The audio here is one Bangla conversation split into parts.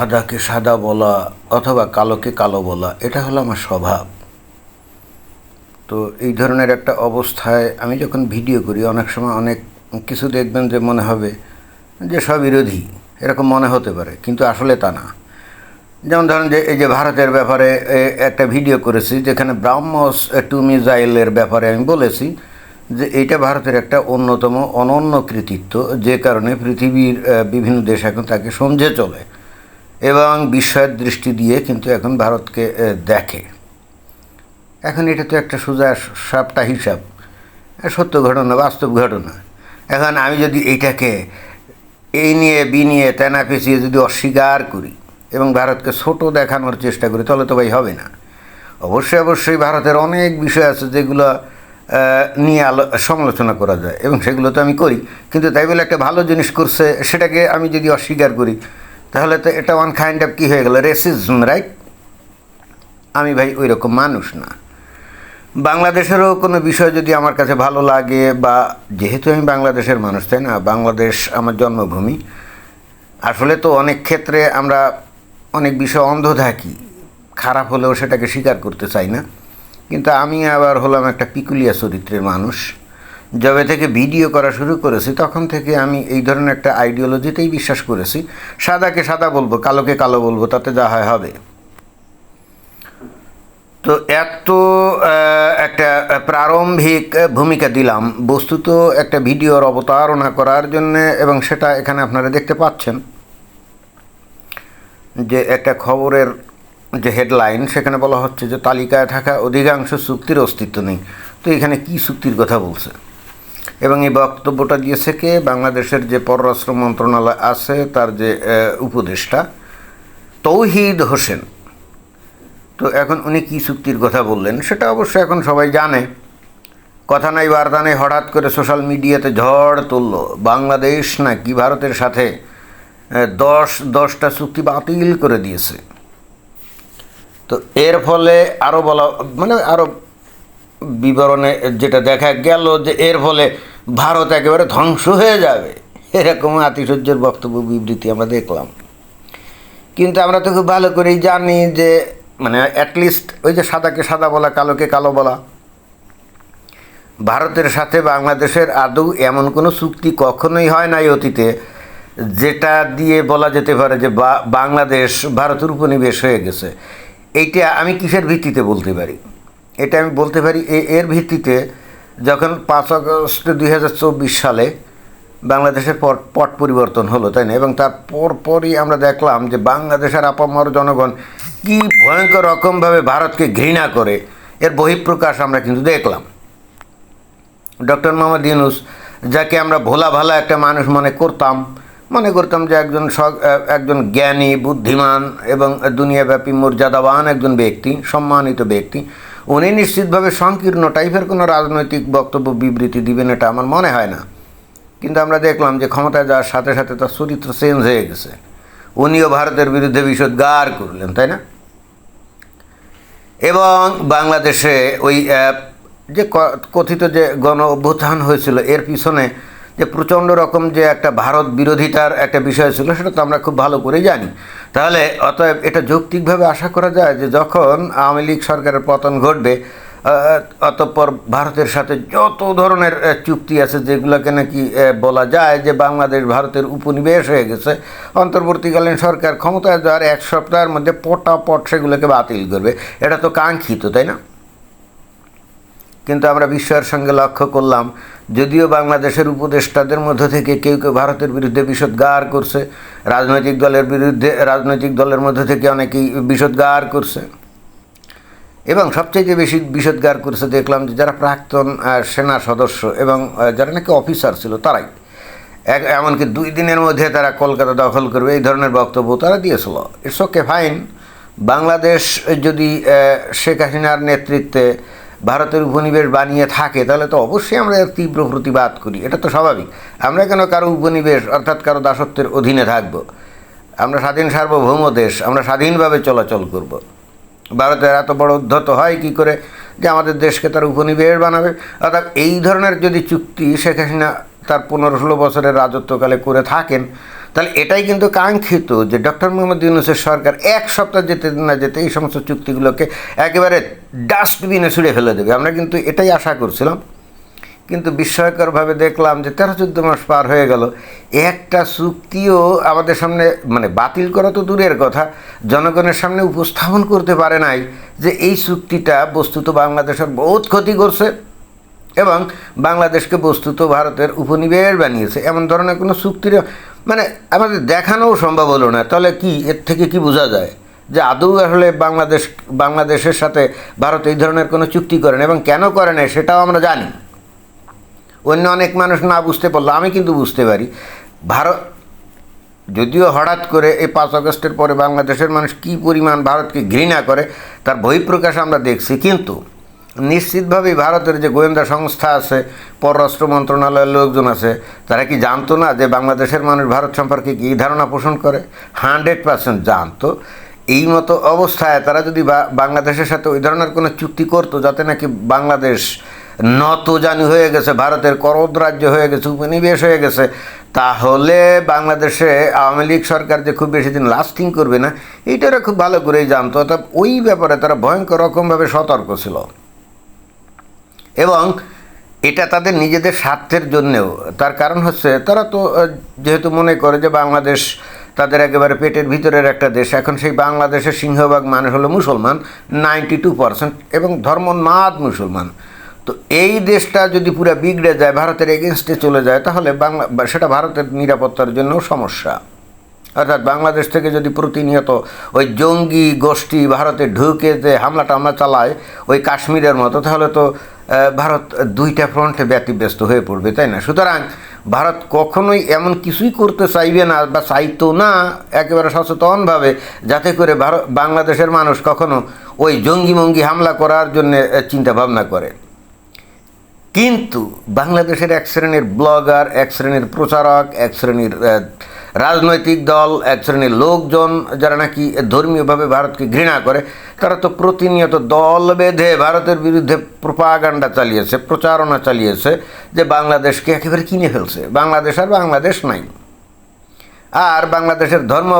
সাদাকে সাদা বলা অথবা কালোকে কালো বলা, এটা হলো আমার স্বভাব। তো এই ধরনের একটা অবস্থায় আমি যখন ভিডিও করি, অনেক সময় অনেক কিছু দেখবেন যে মনে হবে যে সবিরোধী এরকম মনে হতে পারে, কিন্তু আসলে তা না। যেমন ধরেন যে এই যে ভারতের ব্যাপারে একটা ভিডিও করেছি, যেখানে ব্রাহ্মস টু মিজাইলের ব্যাপারে আমি বলেছি যে এটা ভারতের একটা অন্যতম অনন্য কৃতিত্ব, যে কারণে পৃথিবীর বিভিন্ন দেশ এখন তাকে সমঝে চলে। এবং বিস্ময়ের দৃষ্টি দিয়ে কিন্তু এখন ভারতকে দেখে। এখন এটা তো একটা সোজা সাপটা হিসাব। সত্য ঘটনা, বাস্তব ঘটনা। এখন আমি যদি এইটাকে এই নিয়ে, বি নিয়ে, তেনা পেঁচিয়ে যদি অস্বীকার করি এবং ভারতকে ছোট দেখানোর চেষ্টা করি, তাহলে তো ভাই হবে না। অবশ্যই অবশ্যই ভারতের অনেক বিষয় আছে যেগুলো নিয়ে আলো, সমালোচনা করা যায় এবং সেগুলো তো আমি করি। কিন্তু তাই বলে একটা ভালো জিনিস করছে, সেটাকে আমি যদি অস্বীকার করি তাহলে তো এটা ওয়ান কাইন্ড অফ কী হয়ে গেল? রেসিজম রাইট আমি ভাই ওই রকম মানুষ না। বাংলাদেশেরও কোনো বিষয় যদি আমার কাছে ভালো লাগে বা যেহেতু আমি বাংলাদেশের মানুষ, তাই না? বাংলাদেশ আমার জন্মভূমি। আসলে তো অনেক ক্ষেত্রে আমরা অনেক বিষয় অন্ধ থাকি। খারাপ হলেও সেটাকে স্বীকার করতে চাই না। কিন্তু আমি আবার হলাম একটা পিকুলিয়া চরিত্রের মানুষ। যবে থেকে ভিডিও করা শুরু করেছি, তখন থেকে আমি এই ধরনের একটা আইডিওলজিতেই বিশ্বাস করেছি। সাদাকে সাদা বলব, কালোকে কালো বলব, তাতে যা হয় হবে। তো এত একটা প্রারম্ভিক ভূমিকা দিলাম। বস্তুত একটা ভিডিওর অবতারণা করার জন্য এবং সেটা এখানে আপনারা দেখতে পাচ্ছেন যে একটা খবরের যে হেডলাইন, সেখানে বলা হচ্ছে যে তালিকায় থাকা অধিকাংশ চুক্তির অস্তিত্ব নেই। তো এখানে কি চুক্তির কথা বলছে? এবং এই বক্তব্যটা দিয়েছে কে? বাংলাদেশের যে পররাষ্ট্র মন্ত্রণালয় আছে, তার যে উপদেষ্টা তৌহিদ হোসেন। তো এখন উনি কী চুক্তির কথা বললেন, সেটা অবশ্য এখন সবাই জানে। কথা নাই বার্তা নেই হঠাৎ করে সোশ্যাল মিডিয়াতে ঝড় তুলল। বাংলাদেশ না নাকি ভারতের সাথে দশ, দশটা চুক্তি বাতিল করে দিয়েছে। তো এর ফলে আরও বলা মানে আরও বিবরণে যেটা দেখা গেল যে এর ফলে ভারত একেবারে ধ্বংস হয়ে যাবে। এরকম আতিশয্যের বক্তব্য, বিবৃতি আমরা দেখলাম। কিন্তু আমরা তো খুব ভালো করেই জানি যে মানে অ্যাটলিস্ট ওই যে সাদাকে সাদা বলা, কালোকে কালো বলা, ভারতের সাথে বাংলাদেশের আদৌ এমন কোনো চুক্তি কখনোই হয় নাই অতীতে, যেটা দিয়ে বলা যেতে পারে যে বাংলাদেশ ভারতের উপনিবেশ হয়ে গেছে। এইটা আমি কিসের ভিত্তিতে বলতে পারি? এটা আমি বলতে পারি এর ভিত্তিতে যখন পাঁচ আগস্ট দুই হাজার চব্বিশ সালে বাংলাদেশের পর পট পরিবর্তন হলো, তাই না? এবং তার পরপরই আমরা দেখলাম যে বাংলাদেশের আপামর জনগণ কি ভয়ঙ্কর রকমভাবে ভারতকে ঘৃণা করে, এর বহিঃপ্রকাশ আমরা কিন্তু দেখলাম। ডক্টর মোহাম্মদ ইউনুস, যাকে আমরা ভোলা ভালা একটা মানুষ মনে করতাম মনে করতাম যে একজন একজন জ্ঞানী, বুদ্ধিমান এবং দুনিয়াব্যাপী মর্যাদাবান একজন ব্যক্তি, সম্মানিত ব্যক্তি উনি নিশ্চিতভাবে সংকীর্ণ টাইপের কোনো রাজনৈতিক বক্তব্য বিবৃতি দিবেন এটা আমার মনে হয় না। কিন্তু আমরা দেখলাম যে ক্ষমতায় যাওয়ার সাথে সাথে তার চরিত্র চেঞ্জ হয়ে গেছে। উনিও ভারতের বিরুদ্ধে বিষোদ্গার করলেন, তাই না? এবং বাংলাদেশে ওই যে কথিত যে গণ অভ্যুত্থান হয়েছিল, এর পিছনে যে প্রচণ্ড রকম যে একটা ভারত বিরোধিতার একটা বিষয় ছিল, সেটা তো আমরা খুব ভালো করে জানি। তাহলে অতএব এটা যৌক্তিকভাবে আশা করা যায় যে যখন আওয়ামী লীগ সরকারের পতন ঘটবে অতঃপর ভারতের সাথে যত ধরনের চুক্তি আছে যেগুলোকে নাকি বলা যায় যে বাংলাদেশ ভারতের উপনিবেশ হয়ে গেছে, অন্তর্বর্তীকালীন সরকার ক্ষমতায় যাওয়ার এক সপ্তাহের মধ্যে পটাপট সেগুলোকে বাতিল করবে। এটা তো কাঙ্ক্ষিত, তাই না? কিন্তু আমরা বিশ্বের সঙ্গে লক্ষ্য করলাম যদিও বাংলাদেশের উপদেষ্টাদের মধ্য থেকে কেউ কেউ ভারতের বিরুদ্ধে বিষোদ্গার করছে, রাজনৈতিক দলের বিরুদ্ধে, রাজনৈতিক দলের মধ্য থেকে অনেকেই বিষোদ্গার করছে। এবং সবচেয়ে বেশি বিষোদ্গার করছে দেখলাম যে যারা প্রাক্তন সেনা সদস্য এবং যারা নাকি অফিসার ছিল তারাই। এক, এমনকি দুই দিনের মধ্যে তারা কলকাতা দখল করবে, এই ধরনের বক্তব্য তারা দিয়েছিল। ইটস ওকে ফাইন বাংলাদেশ যদি শেখ হাসিনার নেতৃত্বে ভারতের উপনিবেশ বানিয়ে থাকে, তাহলে তো অবশ্যই আমরা এর তীব্র প্রতিবাদ করি। এটা তো স্বাভাবিক। আমরা কেন কারও উপনিবেশ অর্থাৎ কারও দাসত্বের অধীনে থাকব? আমরা স্বাধীন সার্বভৌম দেশ, আমরা স্বাধীনভাবে চলাচল করব। ভারতের এত বড় উদ্ধত হয় কি করে যে আমাদের দেশকে তার উপনিবেশ বানাবে? অর্থাৎ এই ধরনের যদি চুক্তি শেখ হাসিনা তার পনেরো ষোলো বছরের রাজত্বকালে করে থাকেন। তাহলে এটাই কিন্তু কাঙ্ক্ষিত যে ডক্টর মোহাম্মদ ইউনুসের সরকার এক সপ্তাহ যেতে না যেতে এই সমস্ত চুক্তিগুলোকে একেবারে ডাস্টবিনে ছুঁড়ে ফেলে দেবে। আমরা কিন্তু এটাই আশা করছিলাম। কিন্তু বিস্ময়করভাবে দেখলাম যে তেরো চোদ্দ মাস পার হয়ে গেল। একটা চুক্তিও আমাদের সামনে মানে বাতিল করা তো দূরের কথা। জনগণের সামনে উপস্থাপন করতে পারে নাই যে এই চুক্তিটা বস্তুত বাংলাদেশের বহুত ক্ষতি করছে। এবং বাংলাদেশকে বস্তুত ভারতের উপনিবেশ বানিয়েছে। এমন ধরনের কোনো চুক্তির মানে আমাদের দেখানোও সম্ভব হলো না। তাহলে কি, এর থেকে কি বোঝা যায় যে আদৌ আসলে বাংলাদেশ, বাংলাদেশের সাথে ভারত এই ধরনের কোনো চুক্তি করেন এবং কেন করে না, সেটাও আমরা জানি। অন্য অনেক মানুষ না বুঝতে পারল আমি কিন্তু বুঝতে পারি। ভারত, যদিও হঠাৎ করে এই পাঁচ আগস্টের পরে বাংলাদেশের মানুষ কী পরিমাণ ভারতকে ঘৃণা করে, তার বহিঃপ্রকাশ আমরা দেখছি। কিন্তু নিশ্চিতভাবেই ভারতের যে গোয়েন্দা সংস্থা আছে, পররাষ্ট্র মন্ত্রণালয়ের লোকজন আছে, তারা কি জানতো না যে বাংলাদেশের মানুষ ভারত সম্পর্কে কী ধারণা পোষণ করে? হান্ড্রেড পার্সেন্ট জানতো। এই মতো অবস্থায় তারা যদি বাংলাদেশের সাথে ওই ধরনের কোনো চুক্তি করতো, যাতে নাকি বাংলাদেশ নত জানি হয়ে গেছে, ভারতের করদ রাজ্য হয়ে গেছে, উপনিবেশ হয়ে গেছে, তাহলে বাংলাদেশে আওয়ামী লীগ সরকার যে খুব বেশি দিন লাস্টিং করবে না এইটারা খুব ভালো করেই জানতো। অর্থাৎ ওই ব্যাপারে তারা ভয়ঙ্কর রকমভাবে সতর্ক ছিল। এবং এটা তাদের নিজেদের স্বার্থের জন্যেও। তার কারণ হচ্ছে, তারা তো যেহেতু মনে করে যে বাংলাদেশ তাদের একেবারে পেটের ভিতরের একটা দেশ, এখন সেই বাংলাদেশের সিংহভাগ মানুষ হলো মুসলমান, নাইনটি টু পারসেন্ট, এবং ধর্মনাথ মুসলমান। তো এই দেশটা যদি পুরো বিগড়ে যায়, ভারতের এগেনস্টে চলে যায়, তাহলে বাংলা, সেটা ভারতের নিরাপত্তার জন্যও সমস্যা। অর্থাৎ বাংলাদেশ থেকে যদি প্রতিনিয়ত ওই জঙ্গি গোষ্ঠী ভারতে ঢুকে যে হামলা টামলা চালায় ওই কাশ্মীরের মতো, তাহলে তো ভারত দুইটা ফ্রন্টে ব্যতিব্যস্ত হয়ে পড়বে, তাই না? সুতরাং ভারত কখনোই এমন কিছুই করতে চাইবে না বা চাইতো না একেবারে সচেতনভাবে, যাতে করে ভারত, বাংলাদেশের মানুষ কখনো ওই জঙ্গি মঙ্গি হামলা করার জন্য চিন্তা ভাবনা করে। কিন্তু বাংলাদেশের এক শ্রেণির ব্লগার এক শ্রেণির প্রচারক, এক শ্রেণির রাজনৈতিক দল, এক শ্রেণির লোকজন যারা নাকি ধর্মীয়ভাবে ভারতকে ঘৃণা করে, তারা তো প্রতিনিয়ত দল বেঁধে ভারতের বিরুদ্ধে প্রপাগান্ডা চালিয়েছে, প্রচারণা চালিয়েছে যে বাংলাদেশকে একেবারে কিনে ফেলছে। বাংলাদেশ আর বাংলাদেশ নাই। আর বাংলাদেশের ধর্ম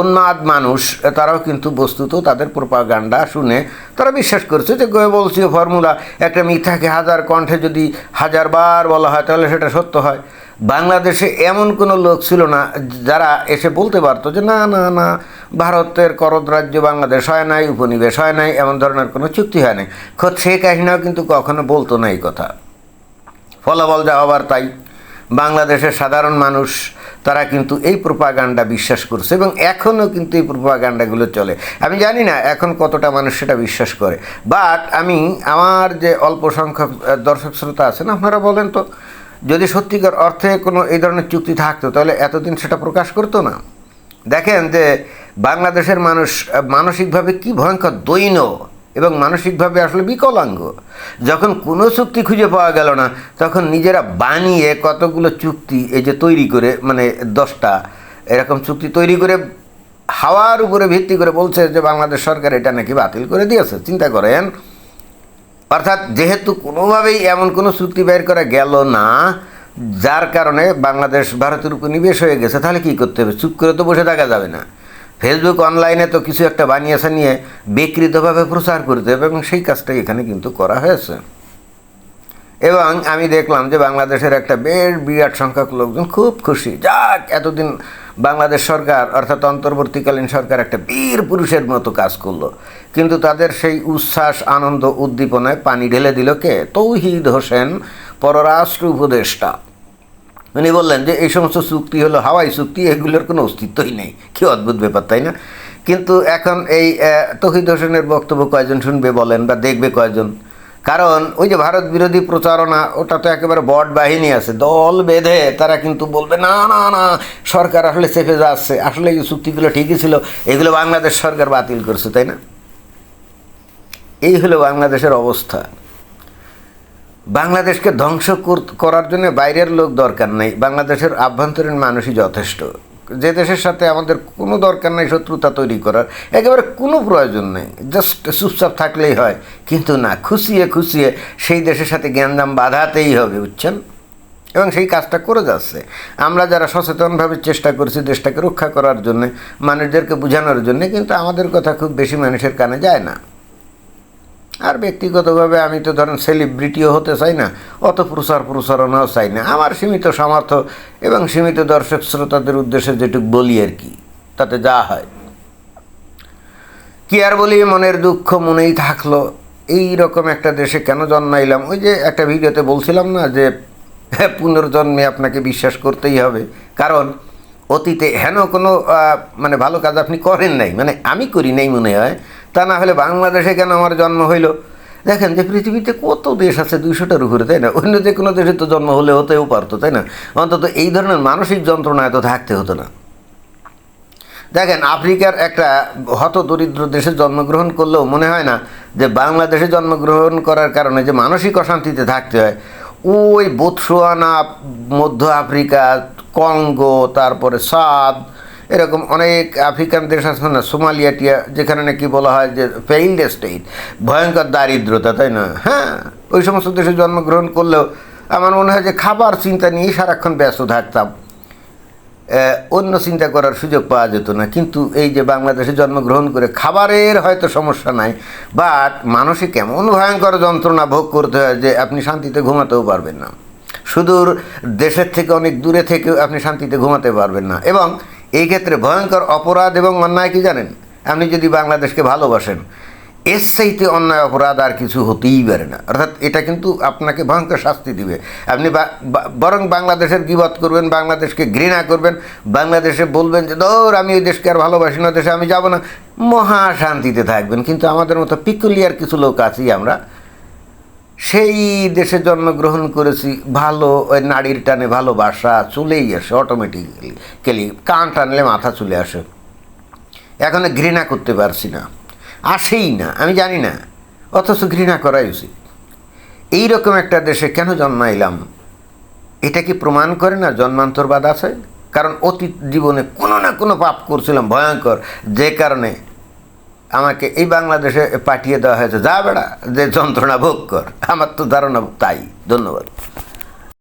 উন্মাদ মানুষ, তারাও কিন্তু বস্তুত তাদের প্রোপাগান্ডা শুনে তারা বিশ্বাস করছে যে বলছি ফর্মুলা একটা মিথ্যাকে হাজার কণ্ঠে যদি হাজারবার বলা হয়, তাহলে সেটা সত্য হয়। বাংলাদেশে এমন কোনো লোক ছিল না যারা এসে বলতে পারতো যে, না না না, ভারতের করদ রাজ্য বাংলাদেশ হয় নাই, উপনিবেশ হয় নাই, এমন ধরনের কোনো চুক্তি হয় নাই। খোদ শেখ হাসিনাও কিন্তু কখনো বলতো না এই কথা। ফলাফল যা হবার তাই। বাংলাদেশের সাধারণ মানুষ, তারা কিন্তু এই প্রোপাগান্ডা বিশ্বাস করছে এবং এখনও কিন্তু এই প্রোপাগান্ডাগুলো চলে। আমি জানি না এখন কতটা মানুষ সেটা বিশ্বাস করে বাট আমি, আমার যে অল্প সংখ্যক দর্শক শ্রোতা আছেন, আপনারা বলেন তো যদি সত্যিকার অর্থে কোনো এই ধরনের চুক্তি থাকতো, তাহলে এতদিন সেটা প্রকাশ করতো না। দেখেন যে বাংলাদেশের মানুষ মানসিকভাবে কি ভয়ঙ্কর দৈন্য এবং মানসিকভাবে আসলে বিকলাঙ্গ। যখন কোনো চুক্তি খুঁজে পাওয়া গেল না, তখন নিজেরা বানিয়ে কতগুলো চুক্তি এই যে তৈরি করে মানে দশটা এরকম চুক্তি তৈরি করে হাওয়ার উপরে ভিত্তি করে বলছে যে বাংলাদেশ সরকার এটা নাকি বাতিল করে দিয়েছে। চিন্তা করেন অর্থাৎ যেহেতু কোনোভাবেই এমন কোনো চুক্তি বের করা গেল না, যার কারণে বাংলাদেশ ভারতের উপনিবেশ হয়ে গেছে, তাহলে কী করতে হবে? চুপ করে তো বসে থাকা যাবে না। ফেসবুক অনলাইনে তো কিছু একটা বানিয়েছে নিয়ে বিকৃতভাবে প্রচার করতে হবে এবং সেই কাজটাই এখানে কিন্তু করা হয়েছে। এবং আমি দেখলাম যে বাংলাদেশের একটা বেশ বিরাট সংখ্যক লোকজন খুব খুশি। যাক, এতদিন বাংলাদেশ সরকার অর্থাৎ অন্তর্বর্তীকালীন সরকার একটা বীর পুরুষের মতো কাজ করল। কিন্তু তাদের সেই উচ্ছ্বাস, আনন্দ, উদ্দীপনায় পানি ঢেলে দিল কে? তৌহিদ হোসেন, পররাষ্ট্র উপদেষ্টা। উনি বললেন যে, এই সমস্ত চুক্তি হলো হাওয়াই চুক্তি, এগুলোর কোনো অস্তিত্বই নেই। কি অদ্ভুত ব্যাপার, তাই না? কিন্তু এখন এই তহিদ হোসেনের বক্তব্য কয়জন শুনবে, বলেন বা দেখবে কয়জন কারণ ওই যে ভারত বিরোধী প্রচারণা, ওটা তো একেবারে বট বাহিনী আছে, দল বেঁধে তারা কিন্তু বলবে, না না না, সরকার আসলে চেপে যাচ্ছে। আসলে এই চুক্তিগুলো ঠিকই ছিল, এগুলো বাংলাদেশ সরকার বাতিল করছে, তাই না? এই হলো বাংলাদেশের অবস্থা। বাংলাদেশকে ধ্বংস কর- করার জন্য বাইরের লোক দরকার নেই, বাংলাদেশের আভ্যন্তরীণ মানুষই যথেষ্ট। যে দেশের সাথে আমাদের কোনো দরকার নেই শত্রুতা তৈরি করার, একেবারে কোনো প্রয়োজন নেই জাস্ট চুপচাপ থাকলেই হয়। কিন্তু না, খুশিয়ে খুশিয়ে সেই দেশের সাথে জ্ঞানদাম বাঁধাতেই হবে, বুঝছেন? এবং সেই কাজটা করে যাচ্ছে। আমরা যারা সচেতনভাবে চেষ্টা করছি দেশটাকে রক্ষা করার জন্য, মানুষদেরকে বোঝানোর জন্য, কিন্তু আমাদের কথা খুব বেশি মানুষের কানে যায় না। আর ব্যক্তিগতভাবে আমি তো ধরেন সেলিব্রিটিও হতে চাই না, অত প্রচার প্রচারণাও চাই না। আমার সীমিত সামর্থ্য এবং সীমিত দর্শক শ্রোতাদের উদ্দেশ্যে যেটুকু বলি আর কি, তাতে যা হয়। কি আর বলি, মনের দুঃখ মনেই থাকল। এই রকম একটা দেশে কেন জন্মাইলাম? ওই যে একটা ভিডিওতে বলছিলাম না যে, পুনর্জন্মে আপনাকে বিশ্বাস করতেই হবে। কারণ অতীতে হেন কোনো মানে ভালো কাজ আপনি করেন নাই। মানে আমি করি নাই মনে হয়। তা না হলে বাংলাদেশে কেন আমার জন্ম হইল? দেখেন যে পৃথিবীতে কত দেশ আছে দুইশোটার উপরে, তাই না? অন্য যে কোনো দেশে তো জন্ম হলে হতেও পারতো, তাই না? অন্তত এই ধরনের মানসিক যন্ত্রণা এত থাকতে হতো না। দেখেন, আফ্রিকার একটা হত দরিদ্র দেশে জন্মগ্রহণ করলেও মনে হয় না যে বাংলাদেশে জন্মগ্রহণ করার কারণে যে মানসিক অশান্তিতে থাকতে হয়। ওই বোতসোয়ানা মধ্য আফ্রিকা, কঙ্গো, তারপরে সাদ এরকম অনেক আফ্রিকান দেশ আছে, না, সোমালিয়া টিয়া, যেখানে নাকি বলা হয় যে ফেইল্ড স্টেট ভয়ঙ্কর দারিদ্রতা, তাই না? হ্যাঁ ওই সমস্ত দেশে জন্মগ্রহণ করলেও আমার মনে হয় যে খাবার চিন্তা নিয়েই সারাক্ষণ ব্যস্ত থাকতাম। অন্য চিন্তা করার সুযোগ পাওয়া যেত না। কিন্তু এই যে বাংলাদেশে জন্মগ্রহণ করে খাবারের হয়তো সমস্যা নাই বাট মানসিক এমন ভয়ঙ্কর যন্ত্রণা ভোগ করতে হয় যে আপনি শান্তিতে ঘুমাতেও পারবেন না। সুদূর দেশের থেকে অনেক দূরে থেকেও আপনি শান্তিতে ঘুমাতে পারবেন না। এবং এই ক্ষেত্রে ভয়ঙ্কর অপরাধ এবং অন্যায় কি জানেন? আপনি যদি বাংলাদেশকে ভালোবাসেন, এর চাইতে অন্যায় অপরাধ আর কিছু হতেই পারে না। অর্থাৎ এটা কিন্তু আপনাকে ভয়ঙ্কর শাস্তি দিবে। আপনি বরং বাংলাদেশের গিবত করবেন, বাংলাদেশকে ঘৃণা করবেন, বাংলাদেশে বলবেন যে, দৌড়, আমি ওই দেশকে আর ভালোবাসি না দেশে আমি যাব না। মহা শান্তিতে থাকবেন। কিন্তু আমাদের মতো পিকুলিয়ার কিছু লোক আছি আমরা সেই দেশে জন্মগ্রহণ করেছি, ভালো, ওই নারীর টানে ভালোবাসা চলেই আসে অটোমেটিক্যালি কেলি, কান টানলে মাথা চলে আসে। এখন ঘৃণা করতে পারছি না। আসেই না, আমি জানি না, অথচ ঘৃণা করাই উচিত। এইরকম একটা দেশে কেন জন্মাইলাম? এটা কি প্রমাণ করে না জন্মান্তরবাদ আছে? কারণ অতীত জীবনে কোনো না কোনো পাপ করছিলাম, ভয়ঙ্কর, যে কারণে আমাকে এই বাংলাদেশে পাঠিয়ে দেওয়া হয়েছে। যা বেড়া, যে যন্ত্রণা ভোগ কর। আমার তো ধারণা তাই। ধন্যবাদ।